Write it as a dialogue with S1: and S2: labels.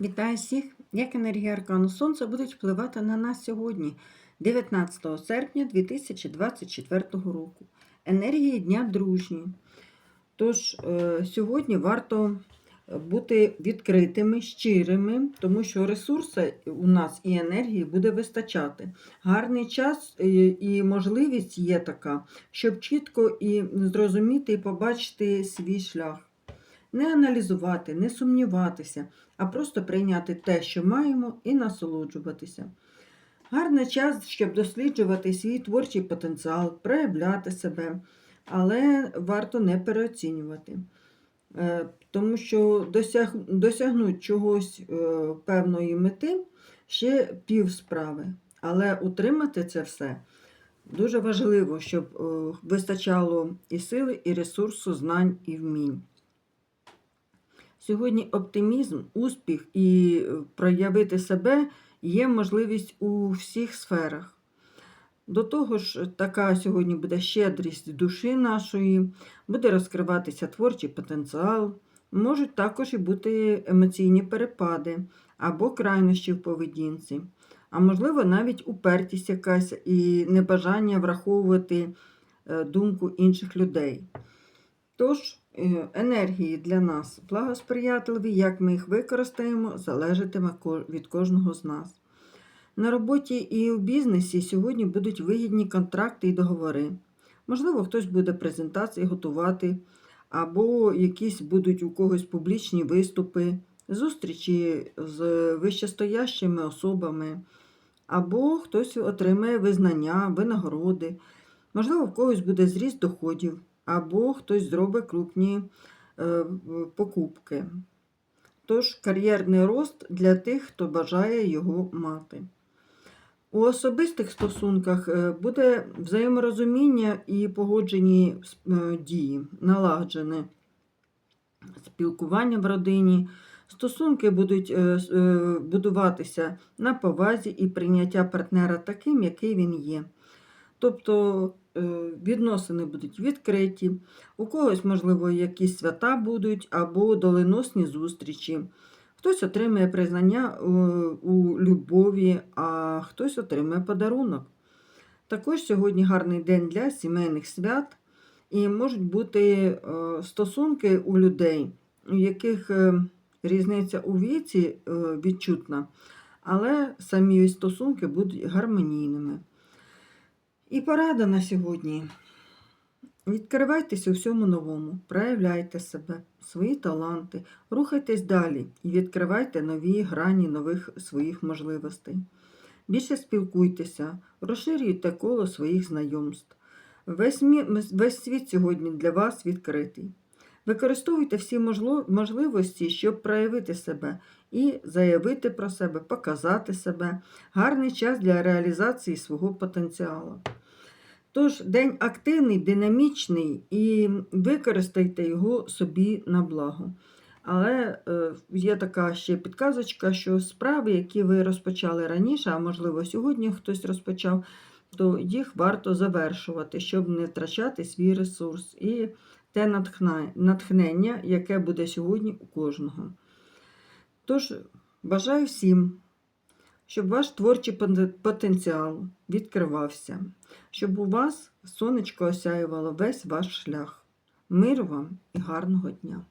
S1: Вітаю всіх! Як енергія аркану Сонця будуть впливати на нас сьогодні, 19 серпня 2024 року. Енергії Дня дружні. Тож, е, сьогодні варто бути відкритими, щирими, тому що ресурси у нас і енергії буде вистачати. Гарний час е, і можливість є така, щоб чітко і зрозуміти і побачити свій шлях. Не аналізувати, не сумніватися, а просто прийняти те, що маємо, і насолоджуватися. Гарний час, щоб досліджувати свій творчий потенціал, проявляти себе, але варто не переоцінювати. Е, Тому що досяг, досягнути чогось е, певної мети ще пів справи. Але утримати це все дуже важливо, щоб е, вистачало і сили, і ресурсу, знань і вмінь. Сьогодні оптимізм, успіх і е, проявити себе є можливість у всіх сферах. До того ж, така сьогодні буде щедрість душі нашої, буде розкриватися творчий потенціал, можуть також і бути емоційні перепади або крайнощі в поведінці, а можливо, навіть упертість якась і небажання враховувати е, думку інших людей. Тож, енергії для нас благосприятливі, як ми їх використаємо, залежатиме від кожного з нас. На роботі і у бізнесі сьогодні будуть вигідні контракти і договори. Можливо, хтось буде презентації готувати, або якісь будуть у когось публічні виступи, зустрічі з вищестоящими особами, або хтось отримає визнання, винагороди. Можливо, в когось буде зріст доходів або хтось зробить крупні е, покупки. Тож кар'єрний рост для тих, хто бажає його мати. У особистих стосунках е, буде взаєморозуміння і погоджені е, дії, налагоджене спілкування в родині. Стосунки будуть будуватися на повазі і прийняття партнера таким, який він є. Тобто відносини будуть відкриті, у когось, можливо, якісь свята будуть або доленосні зустрічі. Хтось отримає признання е, у любові, а хтось отримає подарунок. Також сьогодні гарний день для сімейних свят, і можуть бути е, стосунки у людей, у яких різниця у віці відчутна, але самі стосунки будуть гармонійними. І порада на сьогодні. Відкривайтесь у всьому новому, проявляйте себе, свої таланти, рухайтесь далі і відкривайте нові грані нових своїх можливостей. Більше спілкуйтеся, розширюйте коло своїх знайомств. Весь, весь світ сьогодні для вас відкритий. Використовуйте всі можливості, щоб проявити себе і заявити про себе, показати себе. Гарний час для реалізації свого потенціалу. Тож, день активний, динамічний і використайте його собі на благо. Але е, є така ще підказочка, що справи, які ви розпочали раніше, а можливо, сьогодні хтось розпочав, то їх варто завершувати, щоб не втрачати свій ресурс і те натхнення, яке буде сьогодні у кожного. Тож, бажаю всім щоб ваш творчий потенціал відкривався, щоб у вас сонечко осяювало весь ваш шлях. Миру вам і гарного дня!